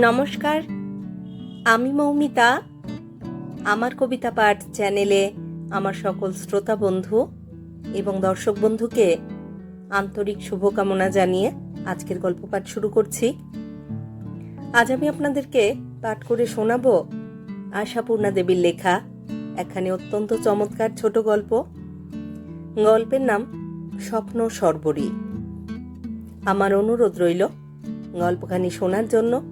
নমস্কার, আমি মৌমিতা। আমার কবিতা পাঠ চ্যানেলে আমার সকল শ্রোতা বন্ধু এবং দর্শক বন্ধুকে আন্তরিক শুভকামনা জানিয়ে আজকের গল্প পাঠ শুরু করছি। আজ আমি আপনাদেরকে পাঠ করে শোনাবো আশাপূর্ণা দেবীর লেখা এখানে অত্যন্ত চমৎকার ছোট গল্প। গল্পের নাম স্বপ্ন সর্বরী। আমার অনুরোধ রইল গল্পখানি শোনার জন্য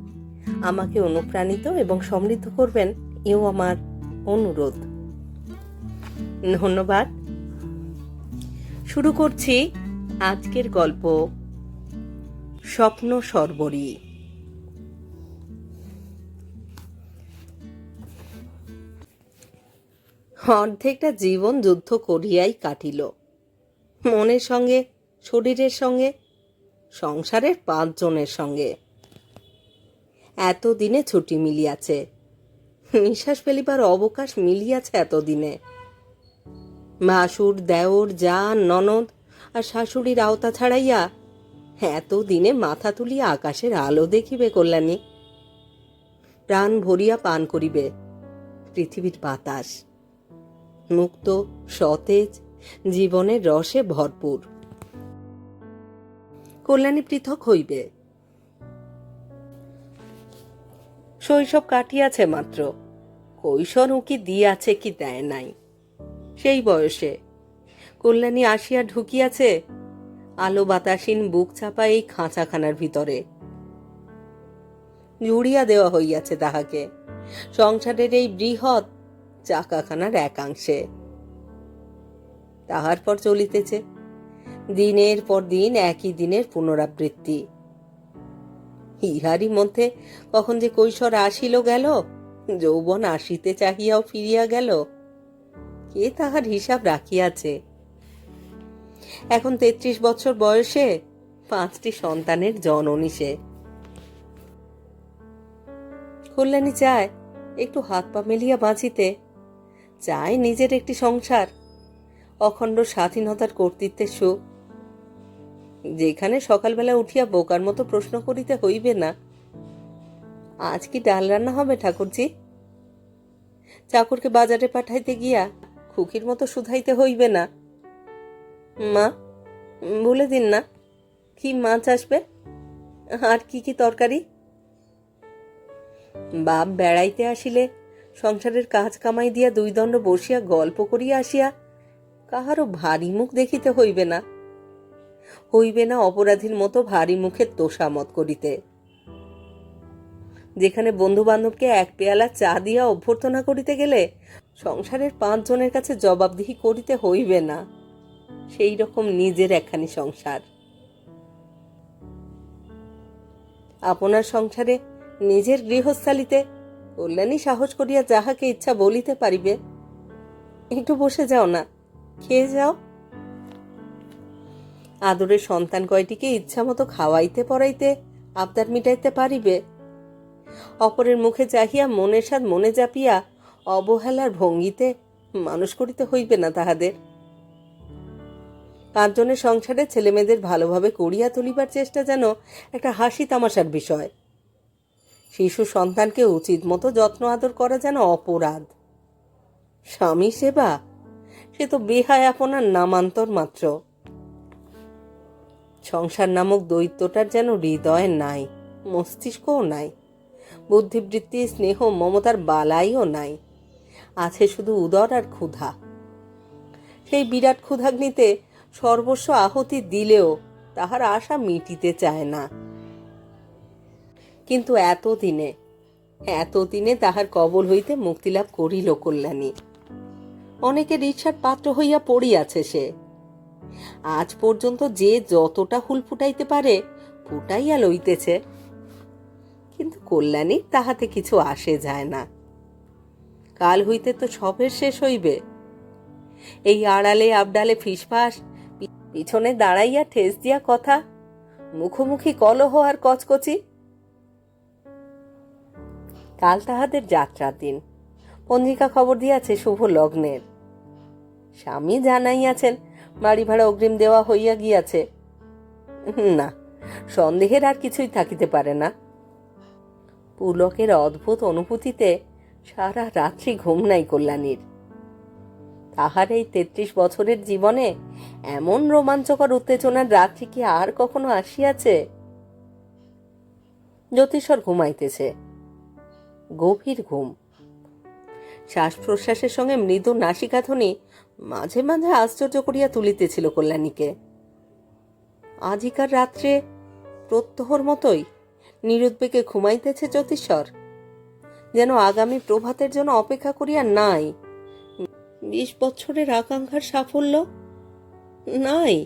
আমাকে অনুপ্রাণিত এবং সমৃদ্ধ করবেন এও আমার অনুরোধ। ধন্যবাদ। শুরু করছি আজকের গল্প, স্বপ্ন সর্বরী অর্ধেকটা জীবন যুদ্ধ করিয়াই কাটিল। মনের সঙ্গে, শরীরের সঙ্গে, সংসারের পাঁচজনের সঙ্গে। এতদিনে ছুটি মিলিয়াছে। নিঃশ্বাস ফেলিবার অবকাশ মিলিয়াছে এতদিনে। ভাসুর, দেওর যা ননদ আর শাশুড়ির আওতা ছাড়াইয়া এতদিনে মাথা তুলিয়া আকাশের আলো দেখিবে কল্যাণী। প্রাণ ভরিয়া পান করিবে পৃথিবীর বাতাস। মুক্ত, সতেজ, জীবনের রসে ভরপুর। কল্যাণী পৃথক হইবে। শৈশব কাটিয়াছে মাত্র। কৈশোর উকি দিয়াছে কি দেয় নাই। সেই বয়সে কল্যাণী আসিয়া ঢুকিয়াছে, আলো বাতাসীন বুক চাপা এই খাঁচাখানার ভিতরে। জুড়িয়া দেওয়া হইয়াছে তাহাকে। সংসারের এই বৃহৎ চাকাখানার একাংশে। তাহার পর চলিতেছে। দিনের পর দিন একই দিনের পুনরাবৃত্তি। ইহারই মধ্যে কখন যে কৈশোর আসিল গেল, যৌবন আসিতে চাহিয়াও ফিরিয়া গেল। কে তাহার হিসাব রাখিয়াছে? এখন তেত্রিশ বছর বয়সে পাঁচটি সন্তানের জননী সে। কল্যাণী চায় একটু হাত পা মেলিয়া বাঁচিতে। চায় নিজের একটি সংসার। অখণ্ড স্বাধীনতার কর্তৃত্বের সুখ। যেখানে সকালবেলা উঠিয়া বোকার মতো প্রশ্ন করিতে হইবে না। আজ কি ডাল রান্না হবে ঠাকুরজি? চাকরকে বাজারে পাঠাইতে গিয়া খুকির মতো শুধাইতে হইবে না। মা বলে দিন না, কি মাছ আসবে? আর কি কি তরকারি? বাপ বেড়াইতে আসিলে সংসারের কাজ কামাই দিয়া দুই দণ্ড বসিয়া গল্প করিয়া আসিয়া কাহারও ভারী মুখ দেখিতে হইবে না। হইবে না অপরাধীর মতো ভারী মুখের তোষামত করিতে। যেখানে বন্ধু বান্ধবকে এক পেয়ালা চা দিয়া অভ্যর্থনা করিতে গেলে সংসারের পাঁচজনের কাছে জবাবদিহি করিতে হইবে না। সেই রকম নিজের একখানি সংসার। আপনার সংসারে নিজের গৃহস্থালিতে কল্যাণী সাহস করিয়া যাহাকে ইচ্ছা বলিতে পারিবে, একটু বসে যাও না, খেয়ে যাও। আদরের সন্তান কয়টিকে ইচ্ছা মতো খাওয়াইতে পড়াইতে, আবদার মিটাইতে পারিবে? অপরের মুখে চাহিয়া মনের স্বাদ মনে চাপিয়া অবহেলার ভঙ্গিতে মানুষ করিতে হইবে না তাহাদের। পাঁচজনের সংসারে ছেলেমেয়েদের ভালোভাবে করিয়া তুলিবার চেষ্টা যেন একটা হাসি তামাশার বিষয়। শিশু সন্তানকে উচিত মতো যত্ন আদর করা যেন অপরাধ। স্বামী সেবা? সে তো বেহায় আপনার নামান্তর মাত্র। সংসার নামক দৈত্যটার যেন হৃদয় নাই, মস্তিষ্কও নাই, বুদ্ধিবৃত্তি, স্নেহ, মমতার বালাইও নাই, আছে শুধু উদর আর ক্ষুধা। সেই বিরাট ক্ষুধাগ্নিতে সর্বস্ব আহতি দিলেও তাহার আশা মিটিতে চায় না। কিন্তু এতদিনে এতদিনে তাহার কবল হইতে মুক্তিলাভ করিল কল্যাণী। অনেকের ইচ্ছার পাত্র হইয়া পড়িয়াছে সে। আজ পর্যন্ত যে যতটা হুল ফুটাইতে পারে, ফুটাইয়া লইতেছে। কিন্তু কল্যাণী তাহাতে কিছু আসে যায় না। কাল হইতে তো সবের শেষ হইবে। এই আড়ালে আবডালে ফিসফাস পিছনে দাঁড়াইয়া ঠেস দিয়া কথা, মুখোমুখি কলহ আর কচকচি। কাল তাহাদের যাত্রার দিন। পঞ্জিকা খবর দিয়াছে শুভ লগ্নের। স্বামী জানাইয়াছেন বাড়ি ভাড়া অগ্রিম দেওয়া হইয়া গিয়াছে। না, সন্দেহের আর কিছুই থাকিতে পারে না। পুলকের অদ্ভুত অনুভূতিতে সারা রাত্রি ঘুম নাই কল্যাণীর। তাহার এই তেত্রিশ বছরের জীবনে এমন রোমাঞ্চকর উত্তেজনার রাত্রি কি আর কখনো আসিয়াছে? জ্যোতিষর ঘুমাইতেছে। গভীর ঘুম। শ্বাস প্রশ্বাসের সঙ্গে মৃদু নাসিকাধ্বনি মাঝে মাঝে আশ্চর্য করিয়া তুলিতেছিল কল্যাণীকে। আজিকার রাত্রে প্রত্যহর মতোই নিরুদ্বেগে ঘুমাইতেছে জ্যোতিষর, যেন আগামী প্রভাতের জন্য অপেক্ষা করিয়া নাই। বিশ বছরের আকাঙ্ক্ষার সাফল্য? নাই।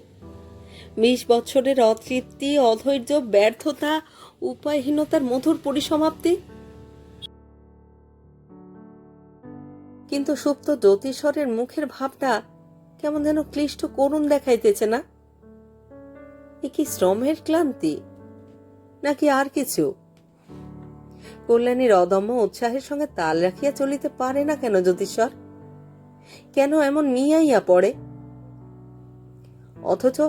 বিশ বছরের অতৃপ্তি, অধৈর্য, ব্যর্থতা, উপায়হীনতার মধুর পরিসমাপ্তি? কিন্তু সুপ্ত জ্যোতিষরের মুখের ভাবটা কেমন যেন ক্লিষ্ট করুণ দেখাইতেছে না? এ কি শ্রমের ক্লান্তি? নাকি আর কিছু? কল্যাণীর অদম্য উৎসাহের সঙ্গে তাল রাখিয়া চলিতে পারে না কেন জ্যোতিষর? কেন এমন মিয়াইয়া পড়ে? অথচ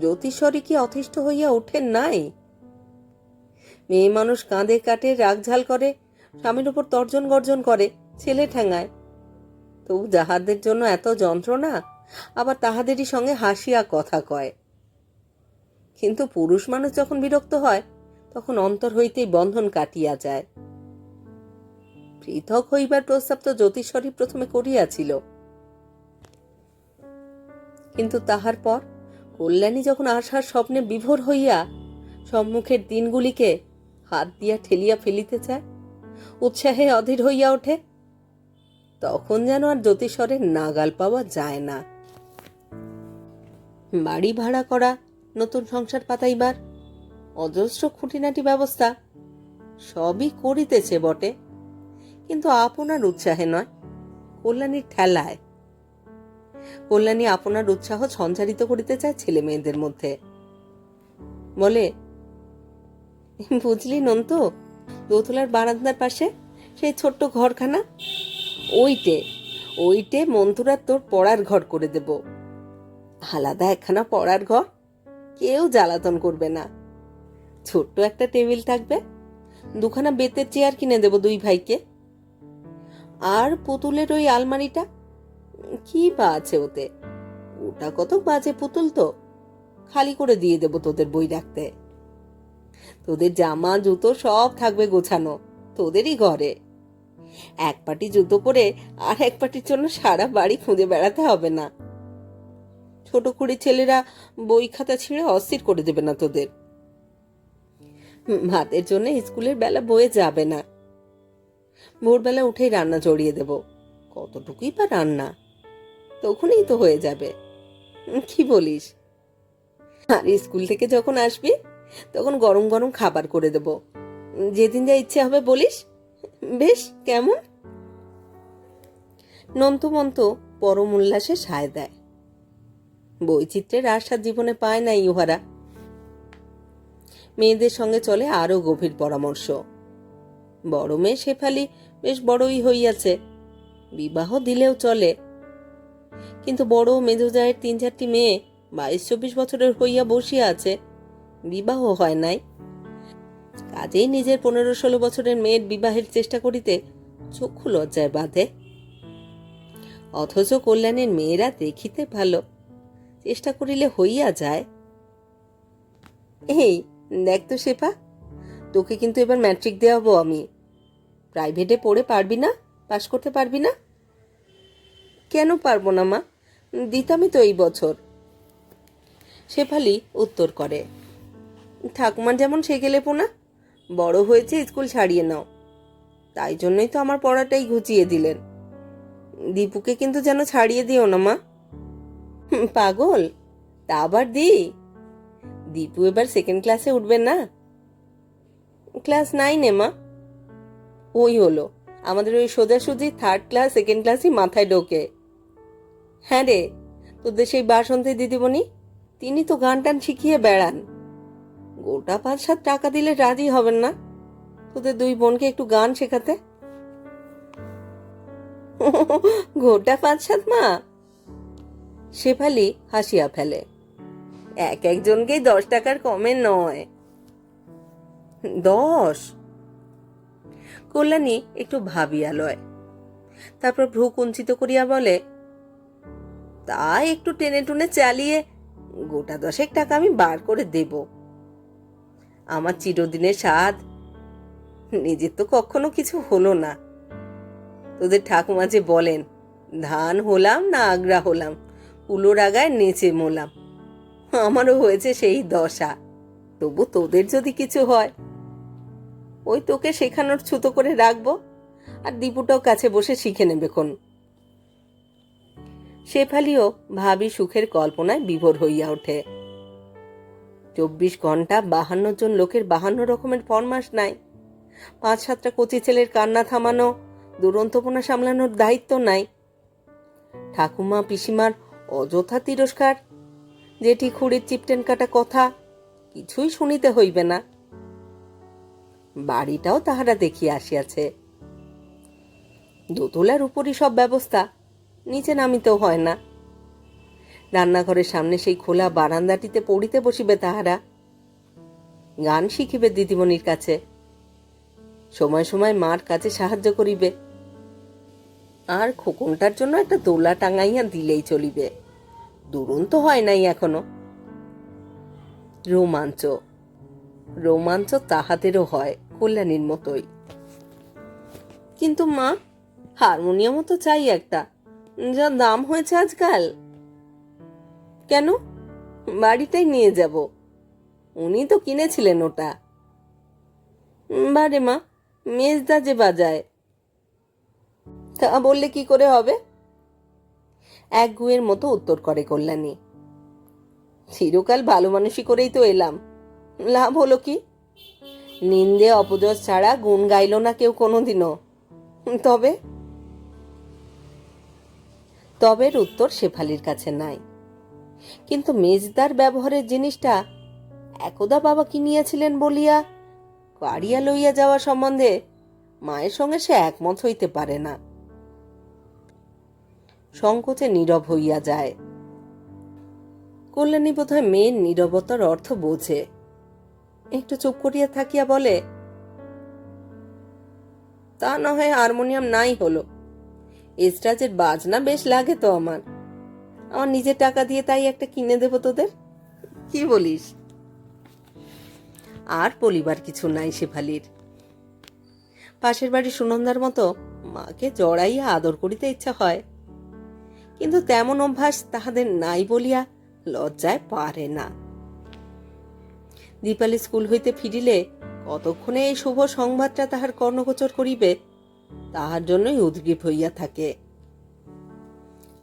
জ্যোতিষরই কি অতিষ্ঠ হইয়া ওঠেন নাই? মেয়ে মানুষ কাঁদে কাটে রাগঝাল করে, স্বামীর উপর তর্জন গর্জন করে, ছেলে ঠেঙায় তবু যাহাদের জন্য এত যন্ত্রণা, আবার তাহাদেরই সঙ্গে হাসিয়া কথা কয়। কিন্তু পুরুষ মানুষ যখন বিরক্ত হয়, তখন অন্তর হইতেই বন্ধন কাটিয়া যায়। পৃথক হইবার প্রস্তাব তো জ্যোতিষরই প্রথমে করিয়াছিল। কিন্তু তাহার পর কল্যাণী যখন আশার স্বপ্নে বিভোর হইয়া সম্মুখের দিনগুলিকে হাত দিয়া ঠেলিয়া ফেলিতে চায়, উৎসাহে অধীর হইয়া ওঠে তখন যেন আর জ্যোতিষরের নাগাল পাওয়া যায় না। বাড়ি ভাড়া করা, নতুন সংসার পাতাইবার, অজস্র খুঁটিনাটি ব্যবস্থা, সবই করিতেছে বটে। কিন্তু আপনার উৎসাহে নয়, কল্যাণীর ঠেলায়। কল্যাণী আপনার উৎসাহ সঞ্চারিত করিতে চায় ছেলে মেয়েদের মধ্যে। বলে, বুঝলি নন্তু, দোতলার বারান্দার পাশে সেই ছোট্ট ঘরখানা ওইটে ওইটে মন্তুরা তোর পড়ার ঘর করে দেব। আলাদা একখানা পড়ার ঘর? কেউ জ্বালাতন করবে না। ছোট্ট একটা টেবিল থাকবে। দুখানা বেতের চেয়ার কিনে দেব দুই ভাইকে। আর পুতুলের ওই আলমারিটা? কি বা আছে ওতে? ওটা কত বাজে পুতুল তো। খালি করে দিয়ে দেব তোদের বই রাখতে। তোদের জামা, জুতো সব থাকবে গোছানো। তোদেরই ঘরে। এক পাটি জুতো পরে আর এক পাটির জন্য সারা বাড়ি খুঁজে বেড়াতে হবে না। ছোট কুড়ি ছেলেরা বই খাতা ছিঁড়ে অস্থির করে দেবে না তোদের। ভাতের জন্য স্কুলের বেলা বয়ে যাবে না। ভোরবেলা উঠেই রান্না জড়িয়ে দেব। কতটুকুই বা রান্না? তখনই তো হয়ে যাবে। কি বলিস? আর স্কুল থেকে যখন আসবি, তখন গরম গরম খাবার করে দেব। যেদিন যা ইচ্ছে হবে বলিস। বেশ, কেমন? নন্তমন্ত পরম উল্লাসে সায় দেয়। বৈচিত্র্যের আশা জীবনে পায় না ইউহারা মেয়েদের সঙ্গে চলে আরও গভীর পরামর্শ। বড় মেয়ে শেফালি বেশ বড়ই হইয়াছে। বিবাহ দিলেও চলে। কিন্তু বড় মেজোজায়ের তিন চারটি মেয়ে বাইশ চব্বিশ বছরের হইয়া বসিয়া আছে। বিবাহ হয় নাই। কাজেই নিজের পনেরো ষোলো বছরের মেয়ের বিবাহের চেষ্টা করিতে চক্ষু লজ্জায় বাঁধে। অথচ কল্যাণের মেয়েরা দেখিতে ভালো, চেষ্টা করিলে হইয়া যায়। এই, দেখ তো শেফা, তোকে কিন্তু এবার ম্যাট্রিক দেওয়াবো আমি। প্রাইভেটে পড়ে পারবি না, পাশ করতে পারবি না? কেন পারব না মা? দিতামই তো এই বছর। শেফালি উত্তর করে ঠাকুমার যেমন সে গেলে পোনা। বড় হয়েছে, স্কুল ছাড়িয়ে নাও। তাই জন্যই তো আমার পড়াটাই ঘুচিয়ে দিলেন। দীপুকে কিন্তু যেন ছাড়িয়ে দিও না, মা। পাগল। তা আবার দি দীপু এবার সেকেন্ড ক্লাসে উঠবে না? ক্লাস নাইনে মা। ওই হলো। আমাদের ওই সোজাসুজি থার্ড ক্লাস সেকেন্ড ক্লাসই মাথায় ঢোকে। হ্যাঁ রে, তোদের সেই বাসন্তী দিদিমণি? তিনি তো গান টান শিখিয়ে বেড়ান। গোটা পাঁচ সাত টাকা দিলে রাজি হবেন না। তোদের দুই বোনকে একটু গান শেখাতে। গোটা পাঁচ সাত মা। শেফালি হাসিয়া ফেলে। এক একজনকেই দশ টাকার কমে নয়। দশ? কল্যাণী একটু ভাবিয়া লয়। তারপর ভ্রু কুঞ্চিত করিয়া বলে, তা একটু টেনে টুনে চালিয়ে গোটা দশেক টাকা আমি বার করে দেব। আমার চিরদিনের স্বাদ। নিজের তো কখনো কিছু হলো না। তোদের ঠাকুমা যে বলেন, ধান হলাম না আগ্রা হলাম কুলোর আগায় নেচে মোলাম। আমারও হয়েছে সেই দশা। তবু তোদের যদি কিছু হয়, ওই তোকে শেখানোর ছুতো করে রাখব, আর দীপুটাও কাছে বসে শিখে নেবে কোন শেফালিও ভাবি সুখের কল্পনায় বিভোর হইয়া ওঠে। চব্বিশ ঘণ্টা বাহান্ন জন লোকের বাহান্ন রকমের ফরমাস নাই। পাঁচ সাতটা কচি ছেলের কান্না থামানো, দুরন্তপনা সামলানোর দায়িত্ব নাই। ঠাকুমা, পিসিমার অযথা তিরস্কার যেটি খুঁড়ির চিপটেন কাটা কথা কিছুই শুনিতে হইবে না। বাড়িটাও তাহারা দেখিয়া আসিয়াছে। দোতলার উপরই সব ব্যবস্থা, নিচে নামিতেও হয় না। রান্নাঘরের সামনে সেই খোলা বারান্দাটিতে পড়িতে বসিবে তাহারা। গান শিখিবে দিদিমণির কাছে। সময় সময় মার কাছে সাহায্য করিবে। আর খোকনটার জন্য একটা দোলা টাঙাইয়া দিলেই চলিবে। দুরন্ত হয় নাই এখনও। রোমাঞ্চ। রোমাঞ্চ তাহাদেরও হয় কল্যাণীর মতোই। কিন্তু মা, হারমোনিয়ামও তো চাই একটা। যা দাম হয়েছে আজকাল। কেন? বাড়িটাই নিয়ে যাব। উনি তো কিনেছিলেন ওটা। বারে মা, মেজদা যে বাজায়। তা বললে কি করে হবে? এক গুয়ের মতো উত্তর করে কল্যাণী। চিরকাল ভালো মানুষই করেই তো এলাম। লাভ হলো কি? নিন্দে অপজস ছাড়া গুণ গাইল না কেউ কোনোদিনও। তবে, তবের উত্তর শেফালির কাছে নাই। কিন্তু মেজদার ব্যবহারের জিনিসটা একদা বাবা কিনিয়াছিলেন বলিয়া কাড়িয়া লইয়া যাওয়া সম্বন্ধে মায়ের সঙ্গে সে একমত হইতে পারে না। সংকোচে নীরব হইয়া যায়। কল্যাণী বোধহয় মেয়ের নীরবতার অর্থ বোঝে। একটু চুপ করিয়া থাকিয়া বলে, তা না হয় হারমোনিয়াম নাই হলো। এস্ট্রাজের বাজনা বেশ লাগে তো আমার। আমার নিজের টাকা দিয়ে তাই একটা কিনে দেবো তোদের? কি বলিস? আর বলিবার কিছু নাই শেফালির পাশের বাড়ি সুনন্দার মতো মাকে জড়াইয়া আদর করিতে ইচ্ছা হয়। কিন্তু তেমন অভ্যাস তাহাদের নাই বলিয়া লজ্জায় পারে না। দীপালি স্কুল হইতে ফিরিলে কতক্ষণে এই শুভ সংবাদটা তাহার কর্ণগোচর করিবে, তাহার জন্যই উদ্গ্রীব হইয়া থাকে।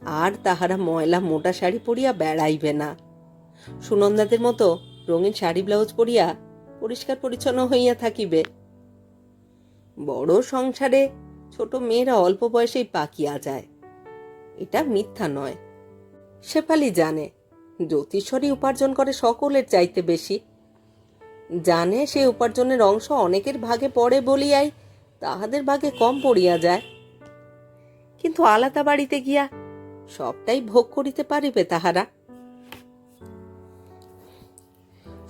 আর তাহারা ময়লা মোটা শাড়ি পরিয়া বেড়াইবে না। সুনন্দাদের মতো রঙিন শাড়ি ব্লাউজ পরিয়া পরিষ্কার পরিচ্ছন্ন হইয়া থাকিবে। বড় সংসারে ছোট মেয়েরা অল্প বয়সেই পাকিয়া যায়। এটা মিথ্যা নয়। শেফালি জানে জ্যোতিষরই উপার্জন করে সকলের চাইতে বেশি। জানে সে উপার্জনের অংশ অনেকের ভাগে পড়ে বলিয়াই তাহাদের ভাগে কম পড়িয়া যায়। কিন্তু আলাদা বাড়িতে গিয়া সবটাই ভোগ করিতে পারিবে তাহারা।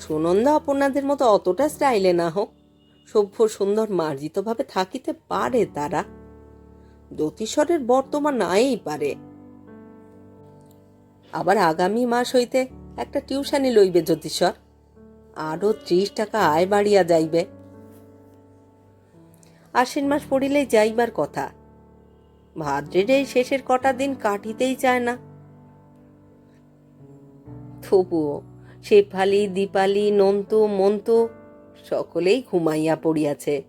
সুনন্দা অপর্ণাদের মতো অতটা স্টাইলে না হোক, সভ্য সুন্দর মার্জিতভাবে থাকিতে পারে তারা। জ্যোতিষরের বর্তমান নাই পারে। আবার আগামী মাস হইতে একটা টিউশনি লইবে জ্যোতিষর, আরও ত্রিশ টাকা আয় বাড়িয়া যাইবে। আশ্বিন মাস পড়িলেই যাইবার কথা। ভাদ্রের এই শেষের কটা দিন কাটিতেই চায় না। তবুও শেফালি, দীপালি নন্ত মন্ত সকলেই ঘুমাইয়া পড়িয়াছে।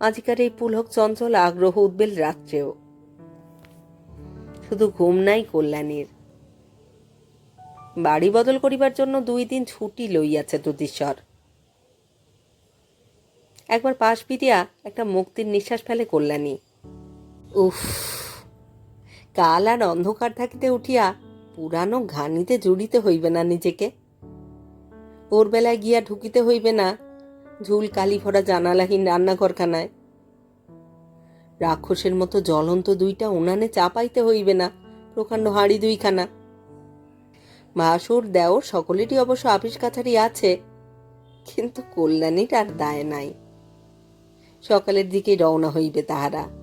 আজকার এই পুলক চঞ্চল আগ্রহ উদ্বেল রাত্রেও। শুধু ঘুম নাই কল্যাণীর। বাড়ি বদল করিবার জন্য দুই দিন ছুটি লইয়াছে জ্যোতিষর একবার পাশ ফিরিয়া একটা মুক্তির নিঃশ্বাস ফেলে কল্যাণী। উফ। কাল আর অন্ধকার থাকিতে উঠিয়া পুরানো ঘানিতে জুড়িতে হইবে না নিজেকে। ভোরবেলায় গিয়া ঢুকিতে হইবে না ঝুল কালি ভরা জানালাহীন রান্নাঘরখানায়। রাক্ষসের মতো জ্বলন্ত দুইটা উনানে চাপাইতে হইবে না প্রকাণ্ড হাঁড়ি দুইখানা। মাসুর দেওর সকলেরই অবশ্য আপিস কাছারি আছে, কিন্তু কল্যাণীর আর দায় নাই। সকালের দিকে রওনা হইবে তাহারা।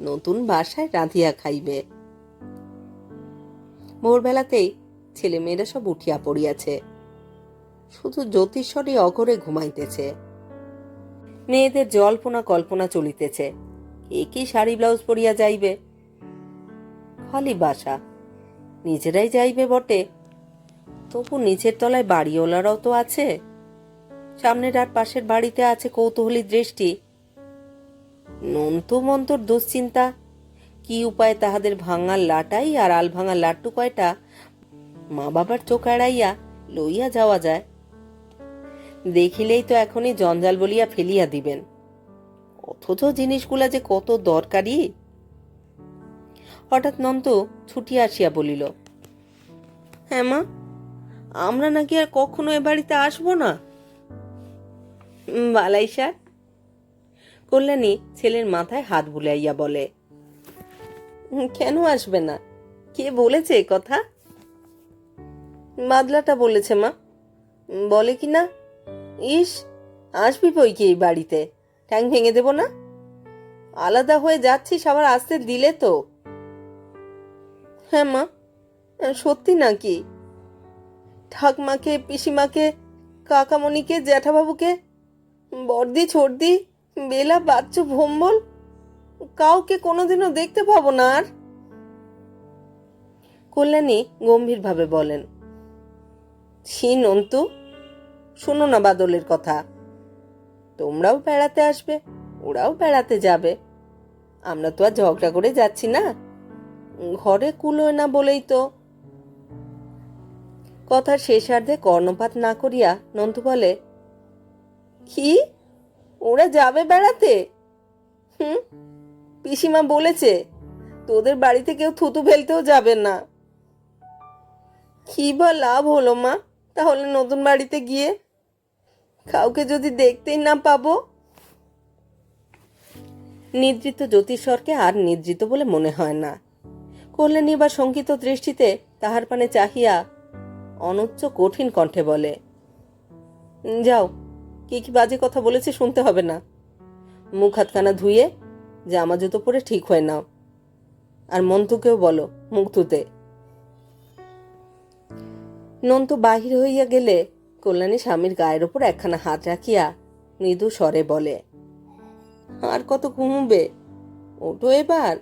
নতুন বাসায় রাঁধিয়া খাইবে। ভোরবেলাতেই ছেলেমেয়েরা সব উঠিয়া পড়িয়াছে। শুধু জ্যোতিষরই অঘরে ঘুমাইতেছে। মেয়েদের জল্পনা কল্পনা চলিতেছে, কে কি শাড়ি, ব্লাউজ পরিয়া যাইবে। খালি বাসা, নিজেরাই যাইবে বটে। তবু নিচের তলায় বাড়িওয়ালারাও তো আছে। সামনের আর পাশের বাড়িতে আছে কৌতূহলী দৃষ্টি। নন্তু মন্তর দুশ্চিন্তা। কি উপায় তাহাদের ভাঙার লাটাই আর আল ভাঙার লাট্টু কয়টা মা বাবার চোখ এড়াইয়া লইয়া যাওয়া যায়। দেখিলেই তো এখনই জঞ্জাল বলিয়া ফেলিয়া দিবেন। অথচ জিনিসগুলা যে কত দরকারি। হঠাৎ নন্ত ছুটিয়া আসিয়া বলিল হ্যাঁ মা, আমরা নাকি আর কখনো এ বাড়িতে আসব না? বালাই কল্যাণী ছেলের মাথায় হাত বুলাইয়া বলে "হুম, কেন আসবে না? কে বলেছে কথা? বাদলাটা বলেছে মা। বলে কি না? ইস আসবি বই কি এই বাড়িতে? ঠ্যাং ভেঙে দেব না? আলাদা হয়ে যাচ্ছিস আবার আসতে দিলে তো? হ্যাঁ মা। সত্যি নাকি? ঠাকমাকে পিসিমাকে কাকামণিকে জ্যাঠাবাবুকে বর্দি ছর্দি বেলা বাচ্চু ভম্বল? কাউকে কোনোদিনও দেখতে পাবো না আর? কল্যাণী গম্ভীরভাবে বলেন, ছি নন্তু, শোনো না বাদলের কথা। তোমরাও বেড়াতে আসবে, ওরাও বেড়াতে যাবে। আমরা তো আর ঝগড়া করে যাচ্ছি না। ঘরে কুলোয় না বলেই তো। কথার শেষার্ধে কর্ণপাত না করিয়া নন্তু বলে, কি? ওরা যাবে বেড়াতে। হুম? পিসিমা বলেছে, তোদের বাড়িতে কেউ থুতু ফেলতেও যাবে না। কি বা লাভ হলো মা? তাহলে নতুন বাড়িতে গিয়ে কাউকে যদি দেখতেই না পাবো? নিদ্রিত জ্যোতিষরকে আর নিদ্রিত বলে মনে হয় না। কল্যাণী বা শঙ্কিত দৃষ্টিতে তাহার পানে চাহিয়া অনুচ্চ কঠিন কণ্ঠে বলে, যাও কি কি বাজে কথা বলেছে শুনতে হবে না। মুখ হাতখানা ধুয়ে জামা জুতো পরে ঠিক হয়ে নাও। আর মন্তুকেও বলো, মুখ ধুতে। নন্তু বাহির হইয়া গেলে কল্যাণী স্বামীর গায়ের ওপর একখানা হাত রাখিয়া মৃদু স্বরে বলে, আর কত ঘুমবে? ওঠো এবার।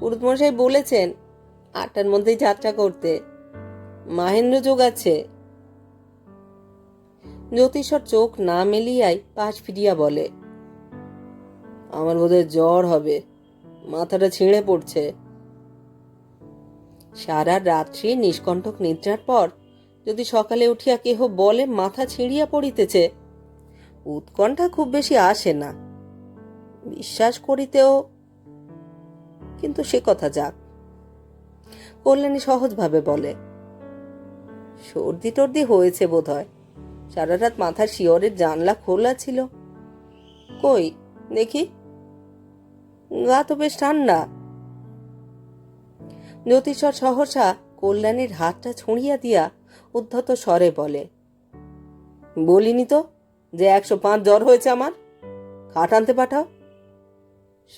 পুরুতমশাই বলেছেন, আটটার মধ্যেই যাত্রা করতে। মাহেন্দ্র যোগ আছে জ্যোতিষর চোখ না মেলিয়াই পাশ ফিরিয়া বলে, আমার বোধহয় জ্বর হবে, মাথাটা ছিঁড়ে পড়ছে। সারা রাত্রি নিষ্কণ্ঠক নিদ্রার পর যদি সকালে উঠিয়া কেহ বলে মাথা ছিঁড়িয়া পড়িতেছে, উৎকণ্ঠা খুব বেশি আসে না। বিশ্বাস করিতেও, কিন্তু সে কথা যাক। কল্যাণী সহজভাবে বলে সর্দি টর্দি হয়েছে বোধ হয় সারা রাত মাথার শিয়রের জানলা খোলা ছিল। কই, দেখি। গা তো বেশ ঠান্ডা। জ্যোতিষর সহসা কল্যাণীর হাতটা ছুঁড়িয়া দিয়া উদ্ধত স্বরে বলে, বলিনি তো যে একশো পাঁচ জ্বর হয়েছে আমার? খাট আনতে পাঠাও।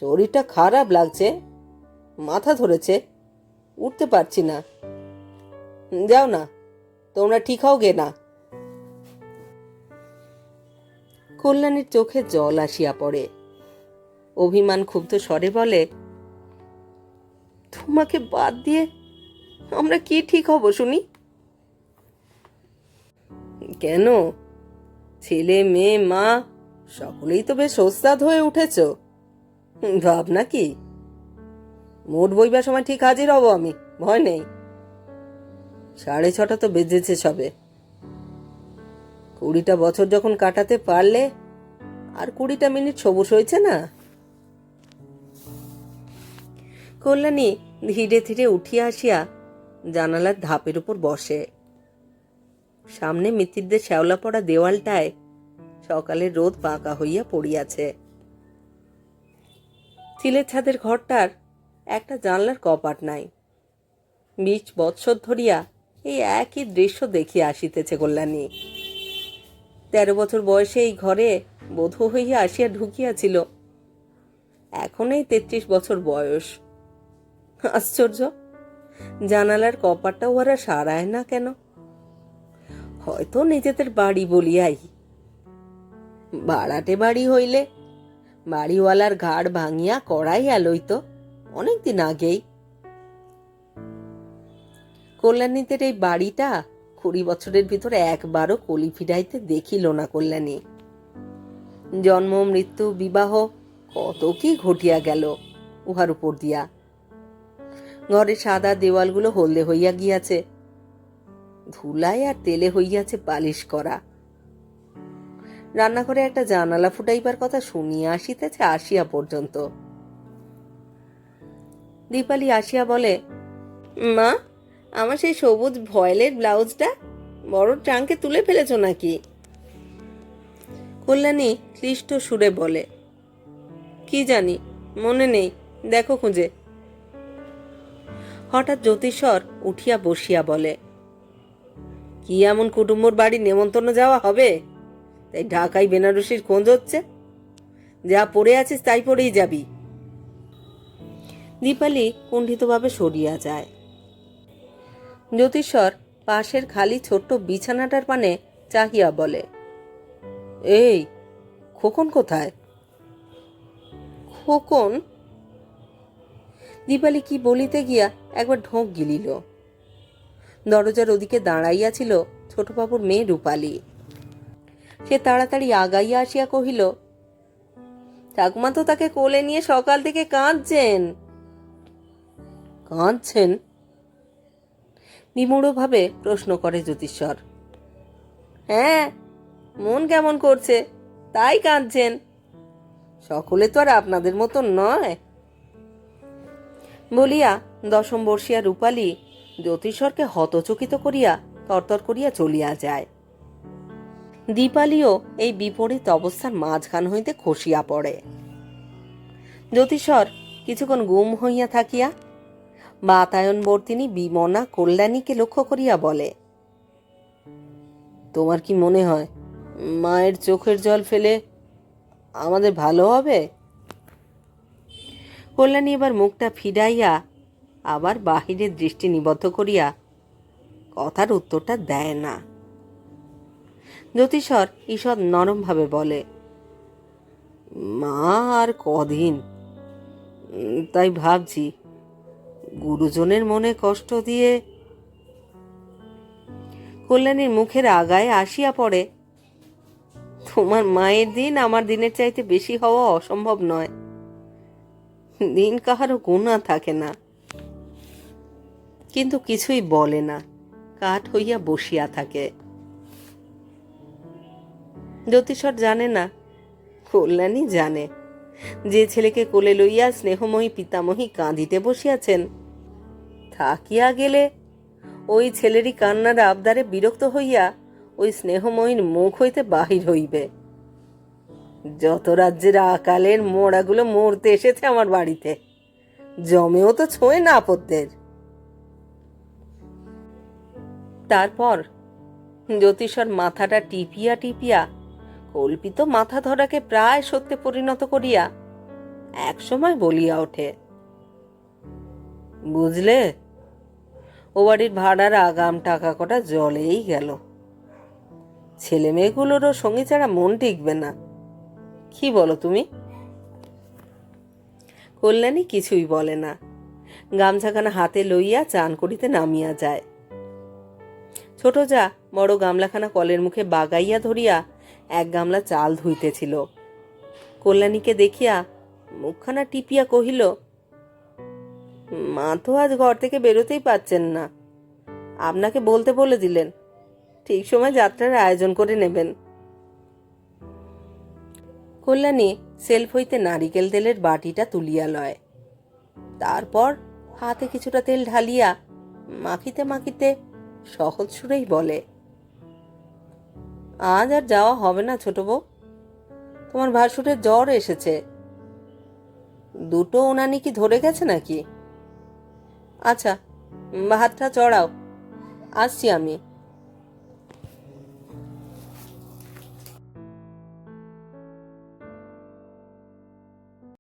শরীরটা খারাপ লাগছে, মাথা ধরেছে, উঠতে পারছি না। যাও না, তোমরা ঠিক হও গে না। কল্যাণীর চোখে জল আসিয়া পড়ে। অভিমান ক্ষুব্ধ স্বরে বলে, তোমাকে বাদ দিয়ে আমরা কি ঠিক হব শুনি? কেন? ছেলে, মেয়ে, মা, সকলেই তো বেশ ওস্তাদ হয়ে উঠেছ। ভাব নাকি মোট বইবার সময় ঠিক হাজির হব আমি, ভয় নেই। সাড়ে ছটা তো বেজেছে সবে। কুড়িটা বছর যখন কাটাতে পারলে আর কুড়িটা মিনিট সবুজ হয়েছে না? কল্যাণী ধীরে ধীরে উঠিয়া আসিয়া জানালার ধাপের উপর বসে। সামনে মিত্তিরদের শ্যাওলা পড়া দেওয়ালটায় সকালের রোদ পাকা হইয়া পড়িয়াছে। চিলের ছাদের ঘরটার একটা জানলার কপাট নাই। বিশ বৎসর ধরিয়া এই একই দৃশ্য দেখিয়া আসিতেছে কল্যাণী। তেরো বছর বয়সে এই ঘরে বধূ হইয়া আসিয়া ঢুকিয়াছিল। এখন এই তেত্রিশ বছর বয়স। আশ্চর্য! জানালার কপাটটা ওরা সারায় না কেন? হয়তো নিজেদের বাড়ি বলিয়াই। বাড়াটে বাড়ি হইলে বাড়িওয়ালার ঘাড় ভাঙিয়া করাই আলোই তো অনেকদিন আগেই। কল্যাণীদের এই বাড়িটা কুড়ি বছরের ভিতরে একবারও কলি ফিরাইতে দেখিল না কল্যাণী। জন্ম, মৃত্যু, বিবাহ, কত কি ঘটিয়া গেল উহার উপর দিয়া। ঘরের সাদা দেওয়ালগুলো হলদে হইয়া গিয়াছে। ধুলায় আর তেলে হইয়াছে পালিশ করা। রান্নাঘরে একটা জানালা ফুটাইবার কথা শুনিয়া আসিতেছে আসিয়া পর্যন্ত। দীপালি আসিয়া বলে, মা আমার সেই সবুজ ভয়েলের ব্লাউজটা বড় ট্রাঙ্কে তুলে ফেলেছো নাকি? কল্যাণী ক্লিষ্ট সুরে বলে, কি জানি, মনে নেই, দেখো খুঁজে। হঠাৎ জ্যোতিষর উঠিয়া বসিয়া বলে, কি এমন কুটুম্বর বাড়ি নেমন্তন্ন যাওয়া হবে? তাই ঢাকায় বেনারসির খোঁজ হচ্ছে। যা পড়ে আছিস তাই পড়েই যাবি। দীপালি কুণ্ঠিতভাবে সরিয়া যায়। জ্যোতিষর পাশের খালি ছোট্ট বিছানাটার পানে চাহিয়া বলে, এই, খোকন কোথায়? খোকন? দীপালি কি বলিতে গিয়া একবার ঢোক গিলিল। দরজার ওদিকে দাঁড়াইয়াছিল ছোটবাবুর মেয়ে রূপালী। সে তাড়াতাড়ি আগাইয়া আসিয়া কহিল, ঠাকুমা তো তাকে কোলে নিয়ে সকাল থেকে কাঁদছেন। কাঁদছেন? নিমূঢ়ভাবে প্রশ্ন করে জ্যোতিষ্বর। হ্যাঁ মন কেমন করছে? তাই কাঁদছেন। সকলে তো আর আপনাদের মতো নয়। বলিয়া দশম বর্ষিয়া রূপালী জ্যোতিষরকে হতচকিত করিয়া তরতর করিয়া চলিয়া যায়। দীপালিও এই বিপরীত অবস্থার মাঝখান হইতে খসিয়া পড়ে। জ্যোতিষর কিছুক্ষণ গুম হইয়া থাকিয়া বাতায়নবর্তিনী বিমনা কল্যাণীকে লক্ষ্য করিয়া বলে, তোমার কি মনে হয় মায়ের চোখের জল ফেলে আমাদের ভালো হবে? কল্যাণী এবার মুখটা ফিরাইয়া আবার বাহিরের দৃষ্টি নিবদ্ধ করিয়া কথার উত্তরটা দেয় না। জ্যোতিষর ঈষৎ নরমভাবে বলে, মা আর কদিন তাই ভাবছি গুরুজনের মনে কষ্ট দিয়ে কল্যাণীর মুখের আগায় আসিয়া পড়ে, তোমার মায়ের দিন আমার দিনের চাইতে বেশি হওয়া অসম্ভব নয়। দিন কাহারও গুণা থাকে না। কিন্তু কিছুই বলে না, কাঠ হইয়া বসিয়া থাকে। জ্যোতিষর জানে না, কল্যাণী জানে, যে ছেলেকে কোলে লইয়া স্নেহময়ী পিতামহী কাঁদিতে বসিয়াছেন থাকিয়া গেলে? ওই ছেলেরই কান্নার আবদারে বিরক্ত হইয়া ওই স্নেহময়ীর মুখ হইতে বাহির হইবে। যত রাজ্যের আকালের মোড়াগুলো মরতে এসেছে আমার বাড়িতে, জমেও তো ছোঁয় না আপত্তের তারপর জ্যোতিষর মাথাটা টিপিয়া টিপিয়া, কল্পিত মাথা ধরাকে প্রায় সত্যে পরিণত করিয়া একসময় বলিয়া ওঠে, বুঝলে ও বাড়ির ভাড়ার আগাম টাকা কটা জলেই গেল। ছেলে মেয়েগুলোরও সঙ্গী ছাড়া মন টিকবে না। কি বলো তুমি? কল্যাণী কিছুই বলে না। গামছাখানা হাতে লইয়া চান করিতে নামিয়া যায়। ছোট যা বড় গামলাখানা কলের মুখে বাগাইয়া ধরিয়া এক গামলা চাল ধুইতেছিল। কল্যাণীকে দেখিয়া মুখখানা টিপিয়া কহিল মা তো আজ ঘর থেকে বেরোতেই পাচ্ছেন না। আপনাকে বলতে বলে দিলেন। ঠিক সময় যাত্রার আয়োজন করে নেবেন। কল্যাণী সেলফ হইতে নারিকেল তেলের বাটিটা তুলিয়া লয়। তারপর হাতে কিছুটা তেল ঢালিয়া মাখিতে মাখিতে সহজ সুরেই বলে, আজ আর যাওয়া হবে না ছোট বউ। তোমার ভাসুরের জ্বর এসেছে। দুটো উনানি কি ধরে গেছে নাকি? আচ্ছা হাতটা চড়াও। আসছি আমি।